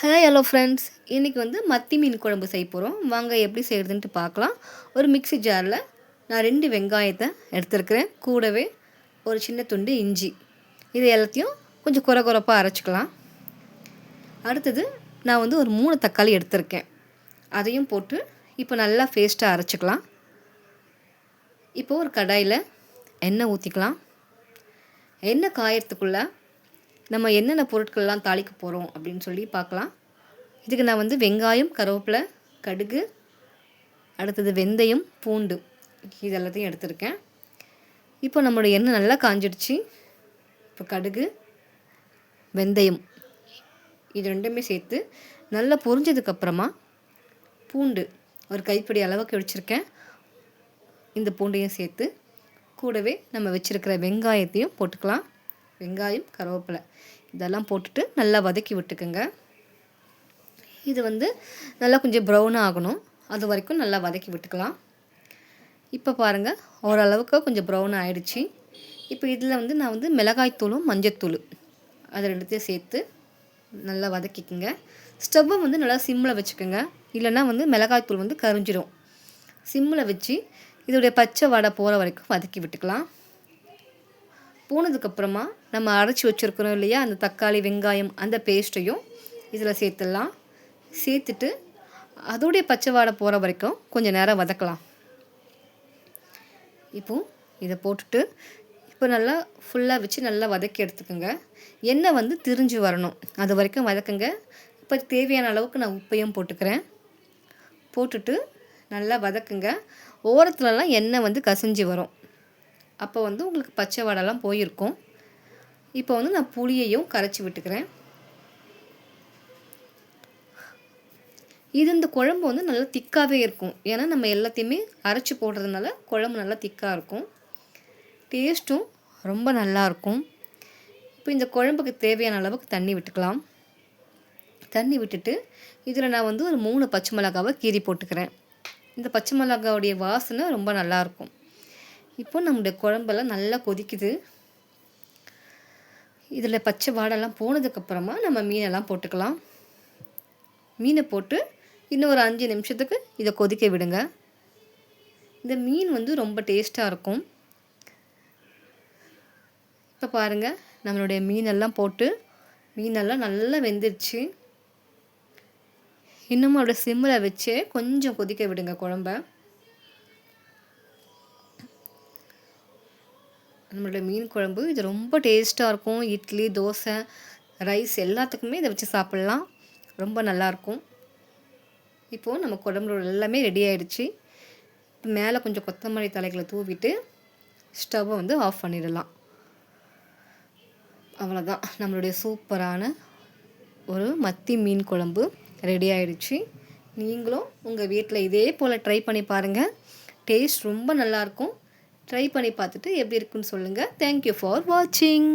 Hi hello friends இன்றைக்கி வந்து மத்தி மீன் குழம்பு செய்ய போகிறோம் வாங்க எப்படி செய்கிறதுன்ட்டு பார்க்கலாம். ஒரு மிக்ஸி ஜாரில் நான் ரெண்டு வெங்காயத்தை எடுத்துருக்கிறேன். கூடவே ஒரு சின்ன துண்டு இஞ்சி. இது எல்லாத்தையும் கொஞ்சம் குறை குறைப்பாக அரைச்சிக்கலாம். அடுத்தது நான் வந்து ஒரு மூணு தக்காளி எடுத்திருக்கேன். அதையும் போட்டு இப்போ நல்லா ஃபேஸ்ட்டாக அரைச்சிக்கலாம். இப்போ ஒரு கடாயில் எண்ணெய் ஊற்றிக்கலாம் எண்ணெய் காயறதுக்குள்ளே நம்ம என்னென்ன பொருட்கள்லாம் தாளிக்க போகிறோம் அப்படின்னு சொல்லி பார்க்கலாம். இதுக்கு நான் வந்து வெங்காயம் கருவேப்பிலை கடுகு அடுத்தது வெந்தயம் பூண்டு இது எல்லாத்தையும் எடுத்திருக்கேன். இப்போ நம்மளோட எண்ணெய் நல்லா காஞ்சிடுச்சு. இப்போ கடுகு வெந்தயம் இது ரெண்டுமே சேர்த்து நல்லா பொரிஞ்சதுக்கப்புறமா பூண்டு ஒரு கைப்பிடி அளவுக்கு வச்சுருக்கேன் இந்த பூண்டையும் சேர்த்து கூடவே நம்ம வச்சுருக்கிற வெங்காயத்தையும் போட்டுக்கலாம். வெங்காயம் கருவேப்பிலை. இதெல்லாம் போட்டுட்டு நல்லா வதக்கி விட்டுக்குங்க. இது வந்து நல்லா கொஞ்சம் ப்ரௌன் ஆகணும். அது வரைக்கும் நல்லா வதக்கி விட்டுக்கலாம். இப்போ பாருங்கள் ஓரளவுக்கு கொஞ்சம் ப்ரௌன் ஆகிடுச்சி இப்போ இதில் வந்து நான் வந்து மிளகாய்த்தூளும் மஞ்சத்தூள். அது ரெண்டுத்தையும் சேர்த்து நல்லா வதக்கிக்குங்க. ஸ்டவ்வை வந்து நல்லா சிம்மில் வச்சுக்கோங்க. இல்லைன்னா வந்து மிளகாய்த்தூள் வந்து கரிஞ்சிடும் சிம்மில் வச்சு இதோடைய பச்சை வடை போகிற வரைக்கும் வதக்கி விட்டுக்கலாம். போனதுக்கப்புறமா நம்ம அரைச்சி வச்சுருக்கிறோம் இல்லையா? அந்த தக்காளி வெங்காயம் அந்த பேஸ்ட்டையும் இதில் சேர்த்துடலாம். சேர்த்துட்டு அதோடைய பச்சை வாடை போகிற வரைக்கும் கொஞ்சம் நேரம் வதக்கலாம். இப்போது இதை போட்டுட்டு இப்போ நல்லா ஃபுல்லாக வச்சு நல்லா வதக்கி எடுத்துக்கோங்க. எண்ணெய் வந்து திரிஞ்சு வரணும். அது வரைக்கும் வதக்குங்க. இப்போ தேவையான அளவுக்கு நான் உப்பையும் போட்டுக்கிறேன். போட்டுட்டு நல்லா வதக்குங்க. ஓரத்துலலாம் எண்ணெய் வந்து கசிஞ்சு வரும். அப்போ வந்து உங்களுக்கு பச்சை வடைலாம் போயிருக்கும். இப்போ வந்து நான் புளியையும் கரைச்சி விட்டுக்கிறேன். இது இந்த குழம்பு வந்து நல்லா திக்காகவே இருக்கும். ஏன்னா நம்ம எல்லாத்தையுமே அரைச்சி போடுறதுனால குழம்பு நல்லா திக்காக இருக்கும். டேஸ்ட்டும் ரொம்ப நல்லாயிருக்கும் இப்போ இந்த குழம்புக்கு தேவையான அளவுக்கு தண்ணி விட்டுக்கலாம். தண்ணி விட்டுட்டு இதில் நான் வந்து ஒரு மூணு பச்சை மிளகாவை கீறி போட்டுக்கிறேன். இந்த பச்சை மிளகாவுடைய வாசனை ரொம்ப நல்லாயிருக்கும் இப்போ நம்முடைய குழம்பெல்லாம் நல்லா கொதிக்குது. இதில் பச்சை வாடெல்லாம் போனதுக்கப்புறமா நம்ம மீனெல்லாம் போட்டுக்கலாம். மீனை போட்டு இன்னும் ஒரு அஞ்சு நிமிஷத்துக்கு இதை கொதிக்க விடுங்க. இந்த மீன் வந்து ரொம்ப டேஸ்ட்டாக இருக்கும். இப்போ பாருங்கள் நம்மளுடைய மீனெல்லாம் போட்டு மீனெல்லாம் நல்லா வெந்துருச்சு. இன்னமும் அப்படியே சிம்மில் வச்சு கொஞ்சம் கொதிக்க விடுங்க குழம்ப. நம்மளோட மீன் குழம்பு இது ரொம்ப டேஸ்ட்டாக இருக்கும். இட்லி தோசை ரைஸ் எல்லாத்துக்குமே இதை வச்சு சாப்பிட்லாம். ரொம்ப நல்லாயிருக்கும் இப்போது நம்ம குழம்பு எல்லாமே ரெடி ஆகிடுச்சு மேலே கொஞ்சம் கொத்தமல்லி தலைகளை தூவிட்டு ஸ்டவ்வை வந்து ஆஃப் பண்ணிடலாம். அவ்வளோதான் நம்மளுடைய சூப்பரான ஒரு மத்தி மீன் குழம்பு ரெடி ஆகிடுச்சு நீங்களும் உங்கள் வீட்டில் இதே போல் ட்ரை பண்ணி பாருங்கள் டேஸ்ட் ரொம்ப நல்லாயிருக்கும் ட்ரை பண்ணி பார்த்துட்டு எப்படி இருக்குன்னு சொல்லுங்கள் தேங்க்யூ ஃபார் வாட்சிங்